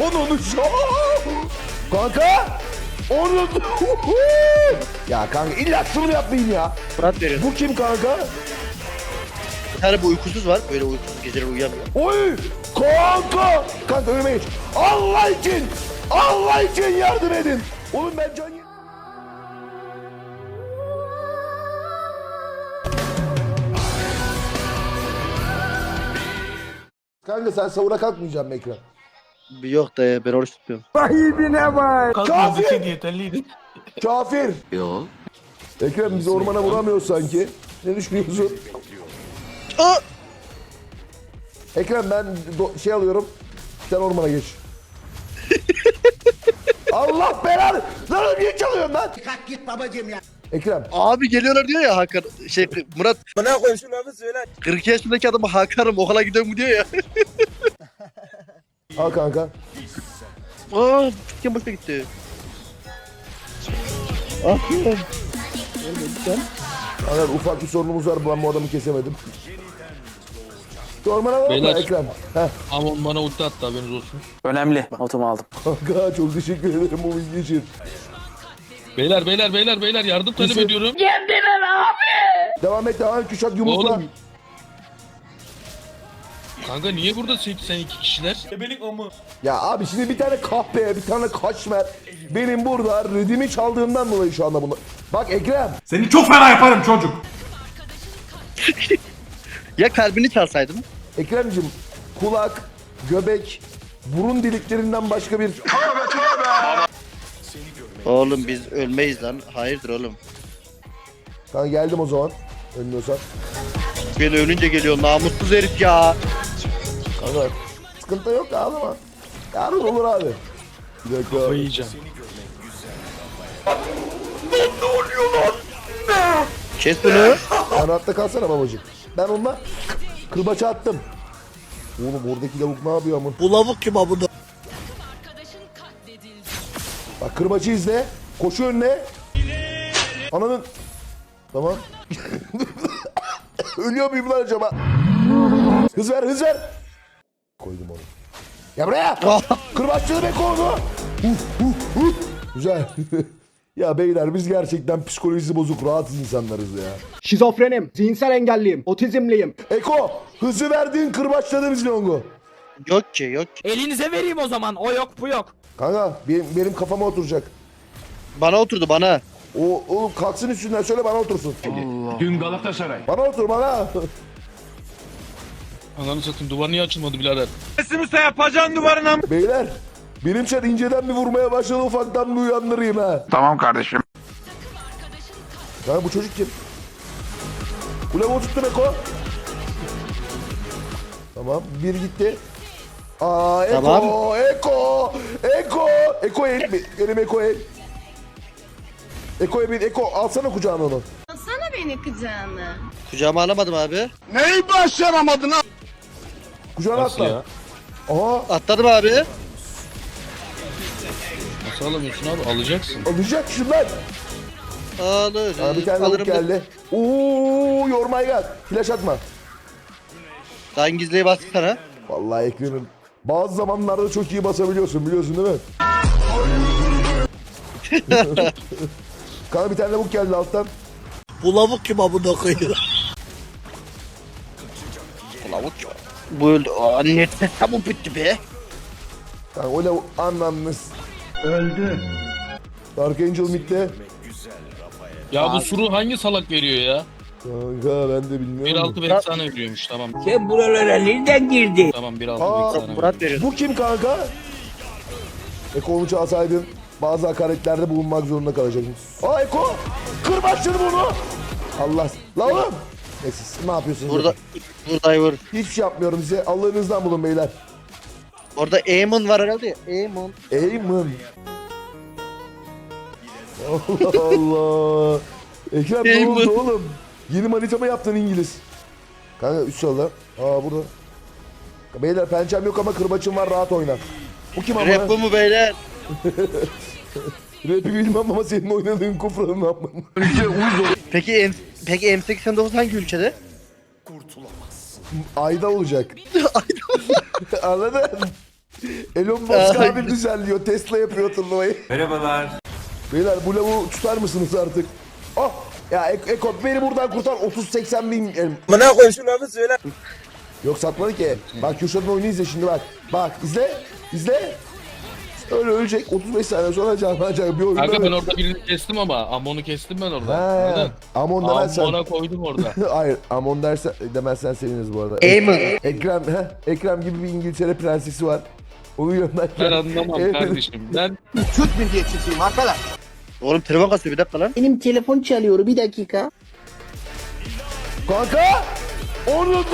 Onu şu. Kanka. Onu. ya kanka illa şunu yapmayın ya. Murat veriyor. Bu kim kanka? Bir tane bu uykusuz var. Böyle uykusuz geceleri uyuyamıyor. Oy! Kanka! Kanka önüme geç. Allah için! Allah için yardım edin! Oğlum ben can... Kanka sen savura kalkmayacaksın mı ekran? Yok da ya, ben oruç tutmuyorum. Kalkmaz için yeterliydi. Kafir! Yo. Ekrem biz ormana vuramıyoruz sanki. Ne düşünüyorsun? Aa! Ekrem ben do- şey alıyorum. Sen ormana geç. Allah belanı! Lan niye çalıyorsun lan? Kalk git babacığım ya. Ekrem Abi geliyorlar diyor ya Hakan. Şey Murat. Bana koy şunu abi söyle. 42 yaşındaki adamı Hakan'ım okula gidiyorum mu diyor ya. al kanka. Aa kim boşuna gitti. Ah Aynen ufak bir sorunumuz var. Ben bu adamı kesemedim. Ormana var mı Beyler. Ekrem? Heh. Amon bana ulti attı haberiniz olsun. Önemli. Notumu aldım. Kanka çok teşekkür ederim bu bilgi için. Beyler beyler beyler beyler yardım talep ediyorum. Devam et devam et Kuşak yumrukla. Oğlum. Kanka niye burada 82 kişiler? Ya abi şimdi bir tane kahpe, bir tane kaşmer. Benim burada redimi çaldığımdan dolayı şu anda bunu. Bak Ekrem. Seni çok fena yaparım çocuk. Ya kalbini çalsaydım. Ekrem'cim kulak, göbek, burun deliklerinden başka bir... Oğlum biz ölmeyiz lan. Hayırdır oğlum. Kanka geldim o zaman. Ölmüyorsan. Ben ölünce geliyor namussuz herif ya. Kanka sıkıntı yok ağlama. Yarın olur abi. Bir dakika. Kafayı yiyeceğim. Kes bunu. Sen rahatta kalsana babacığım. Ben onunla kırbaça attım. Oğlum oradaki lavuk ne yapıyor amın? Bu lavuk kim abi burada? Bak kırbaçı izle. Koşu önüne. Ananın. Tamam. Ölüyor muyum lan acaba? Hız ver hız ver. Koydum onu. Ya buraya. Kırbaççılı be uf. Güzel. ya beyler biz gerçekten psikolojisi bozuk rahatsız insanlarız ya. Şizofrenim, zihinsel engelliyim, otizmliyim. Eko hızı verdiğin kırbaçladı bizi Longo. Yok ki yok ki. Elinize vereyim o zaman. O yok bu yok. Kanka benim, benim kafama oturacak. Bana oturdu bana. O oğlum kalksın üstünden söyle bana otursun. Dün Galatasaray. Bana otur bana. Ananı satayım duvar niye açılmadı birader? Beyler benim çar inceden bir vurmaya başladı ufaktan bir uyandırayım ha. Tamam kardeşim. Ya bu çocuk kim? Bu lavuğu tuttum Eko. Tamam bir gitti. Aa Eko, Tamam. Eko, Eko, Eko el, benim Eko el. Eko el, Eko alsana kucağına onu. Alsana beni kucağına. Kucağıma alamadım abi. Kucağına Nasıl atla. ya? Aha Atladım abi. Nasıl alamıyorsun abi? Alacaksın. alacak şunlar. Alırım. Aa, bir tane lavuk alırım. geldi. Oo yormaya gel. Flash atma. Lan gizliye bastık sana. Vallahi Ekrem'im. Bazı zamanlarda çok iyi basabiliyorsun biliyorsun değil mi? Kanka bir tane lavuk geldi alttan. Bu lavuk kim abi koyuyor? Bu lavuk kim? Bu öldü. Aa, ne tamam bitti be. Kanka o lavuk anlamınız. Öldü. Dark Angel midde. Ya bu suru hangi salak veriyor ya? Kanka ben de bilmiyorum. 1.6 bir efsane veriyormuş tamam. Sen buralara nereden girdin? Tamam 1.6 bir Aa, efsane. veriyor. Murat veriyor. Bu kim kanka? Eko onu çalsaydın bazı hakaretlerde bulunmak zorunda kalacaktın. Aa Eko! Kır bunu! Allah! La oğlum! Neyse siz ne yapıyorsunuz? Burada buradayı vur. Hiçbir şey yapmıyorum size. Allah'ınızdan bulun beyler. Orada Eamon var herhalde ya. Eamon. Amen. Allah Allah. Ekrem ne oldu oğlum? Yeni manita mı yaptın İngiliz? Kanka üst solda. Aa burada. Beyler pençem yok ama kırbaçım var rahat oyna. Bu kim ama? Rap bu mu beyler? Rap'i bilmem ama senin oynadığın kufranın amına. Peki M Peki M89 hangi ülkede? Ayda olacak. Anladın? Elon Musk abi düzenliyor. Tesla yapıyor turnuvayı. Merhabalar. Beyler bu lavuğu tutar mısınız artık? Oh! Ya Eko, Eko beni buradan kurtar 30-80 bin elim. Bana koy şu lafı söyle. Yok satmadı ki. Bak Kürşat'ın oyunu izle şimdi bak. Bak izle. izle. Öyle ölecek 35 saniye sonra canlanacak bir oyunda. Kanka ben orada birini kestim ama Amon'u kestim ben orada. He. Amon demezsen. Amon'a koydum orada. Hayır Amon dersen demezsen seviniriz bu arada. Aemon. Ekrem, he, Ekrem gibi bir İngiltere prensesi var. Onu yönlendir. Ben anlamam kardeşim. Ben Oğlum telefon kasıyor bir dakika lan. Benim telefon çalıyor bir dakika. Kanka! Onu...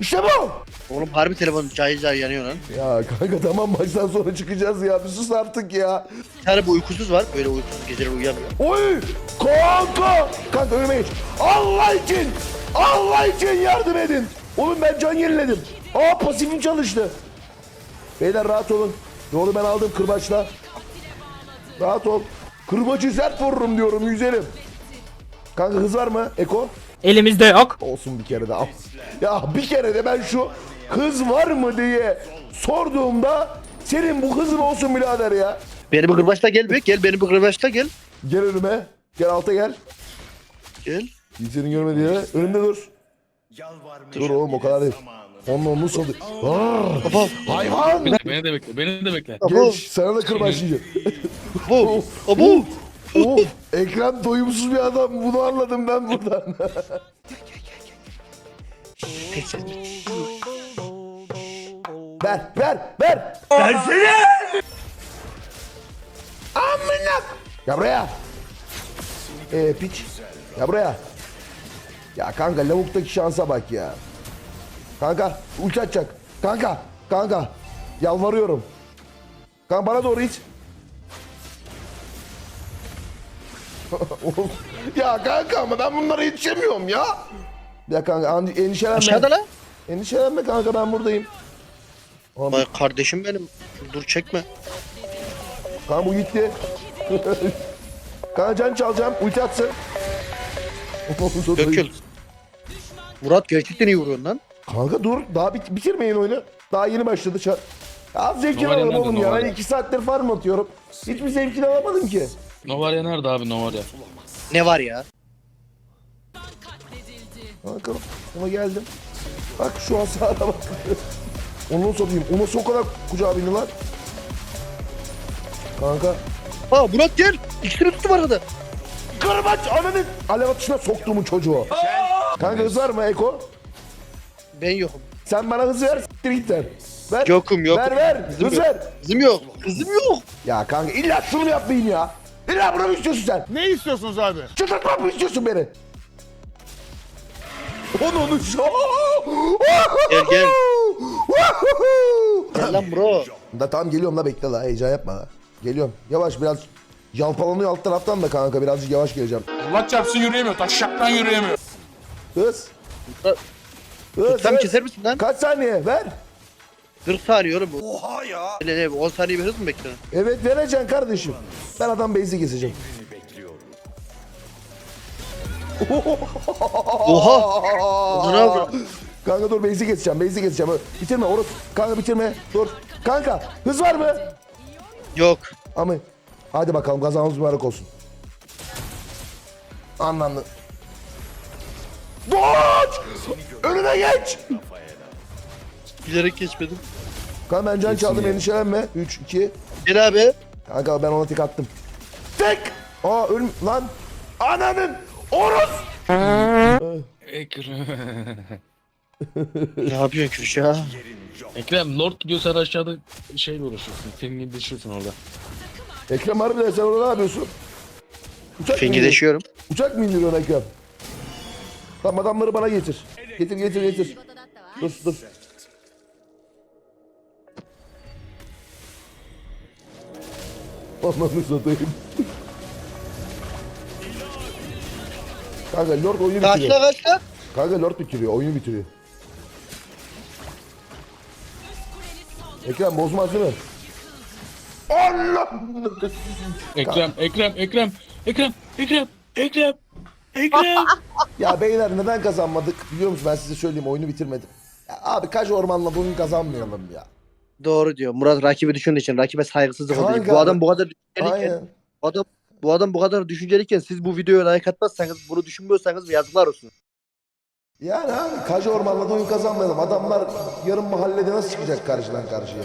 işte bu! Oğlum harbi telefon cayır cayır yanıyor lan. Ya kanka tamam maçtan sonra çıkacağız ya. Bir sus artık ya. Bir tane bu uykusuz var. Böyle uykusuz geceleri uyuyamıyor. Oy! Kanka! Kanka önüme geç. Allah için! Allah için yardım edin! Oğlum ben can yeniledim. Aa pasifim çalıştı. Beyler rahat olun. Yolu ben aldım kırbaçla. Rahat ol. Kırbacı sert vururum diyorum yüzerim. Kanka hız var mı Eko? Elimizde yok. Olsun bir kere de al. Ya bir kere de ben şu hız var mı diye sorduğumda senin bu hızın olsun birader ya. Beni bir kırbaçla gel be. Gel beni bir kırbaçla gel. Gel önüme. Gel alta gel. Gel. Kimsenin görmediği yere. Önümde dur. Dur oğlum o kadar değil. Onun onu. Aa, Kafa. hayvan. beni de bekle. Beni de bekle. Geç sana da kırbaçlayacağım. Bu. O bu. of Ekrem doyumsuz bir adam. Bunu anladım ben buradan. Ver ver ver. Versene. Amına. Ya buraya. Ee piç. Ya buraya. Ya kanka lavuktaki şansa bak ya. Kanka ulti atacak. Kanka. Kanka. Yalvarıyorum. Kanka bana doğru iç. Ya kanka ama ben bunlara yetişemiyorum ya. Ya kanka an- endişelenme. Aşağıda lan. Endişelenme kanka ben buradayım. Oğlum, Vay kardeşim benim. Dur çekme. kanka bu gitti. kanka can çalacağım. Ulti atsın. Dökül. Murat gerçekten iyi vuruyorsun lan. Kanka dur daha bit bitirmeyin oyunu. Daha yeni başladı çar. Az zevkini Novarya alalım nerede, oğlum ya. Ben Novarya? iki saattir farm atıyorum. Hiçbir zevkini alamadım ki. Novarya nerede abi Novarya? Ne var ya? Kanka ona geldim. Bak şu hasara bak. Onu satayım. O nasıl o kadar kucağa bindi lan? Kanka. Ha Murat gel. İkisini tuttum arada. Kırbaç ananı alev atışına soktuğumun çocuğu. Kanka hız var mı Eko? Ben yokum. Sen bana hız ver s**tir git sen. Ver. Yokum yokum. Ver ver Hızım hız yok. ver. Kızım yok. Kızım yok. Ya kanka illa şunu mu yapmayayım ya? İlla bunu mu istiyorsun sen? Ne istiyorsunuz abi? Çıldırtmak mı istiyorsun beni? Onu onu şu. Gel gel. Gel lan bro. Da tamam geliyorum la bekle la heyecan yapma la. Geliyorum. Yavaş biraz yalpalanıyor alt taraftan da kanka birazcık yavaş geleceğim. Allah çarpsın yürüyemiyor. Taşşaktan yürüyemiyor. Hız. Hız, Tam hız. keser misin lan? Kaç saniye ver. 40 saniye oğlum. Oha ya. Ne ne 10 saniye bir hız mı bekliyorsun? Evet vereceksin kardeşim. Ben adam base'i keseceğim. Oha. Ne yapıyorsun? Kanka dur base'i keseceğim, base'i keseceğim. Bitirme orası. Kanka bitirme. Dur. Kanka hız var mı? Yok. Ama hadi bakalım kazanımız mübarek olsun. Anlandı. Doç! Önüne geç! Bilerek geçmedim. Kanka ben can çaldım endişelenme. 3, 2. Gel abi. Kanka ben ona tek attım. Tek! Aa ölüm lan. Ananın! Orus! Ekrem. Ne yapıyorsun Kürşah? Ekrem Lord gidiyor sen aşağıda şey uğraşıyorsun. Senin düşüyorsun orada. Ekrem harbiden sen orada ne yapıyorsun? Uçak mı indiriyorsun? Uçak mı indiriyorsun Ekrem? Tamam adamları bana getir. Getir getir getir. Dur dur. Ananı satayım. Kanka Lord oyunu Kaçla bitiriyor. kaçla. Kanka Lord bitiriyor, oyunu bitiriyor. Ekrem bozmaz değil mi? Allah! Ekrem, Ekrem, Ekrem, Ekrem, Ekrem, Ekrem, Ekrem. Ya beyler neden kazanmadık biliyor musun ben size söyleyeyim oyunu bitirmedim. Ya abi kaç ormanla bunu kazanmayalım ya. Doğru diyor. Murat rakibi düşündüğü için rakibe saygısızlık. Kanka, Bu adam bu kadar düşünceliyken, Aynen. bu adam, bu adam bu kadar düşünceliyken siz bu videoya like atmazsanız bunu düşünmüyorsanız yazıklar olsun. Yani abi kaç ormanla da oyun kazanmayalım. Adamlar yarın mahallede nasıl çıkacak karşıdan karşıya?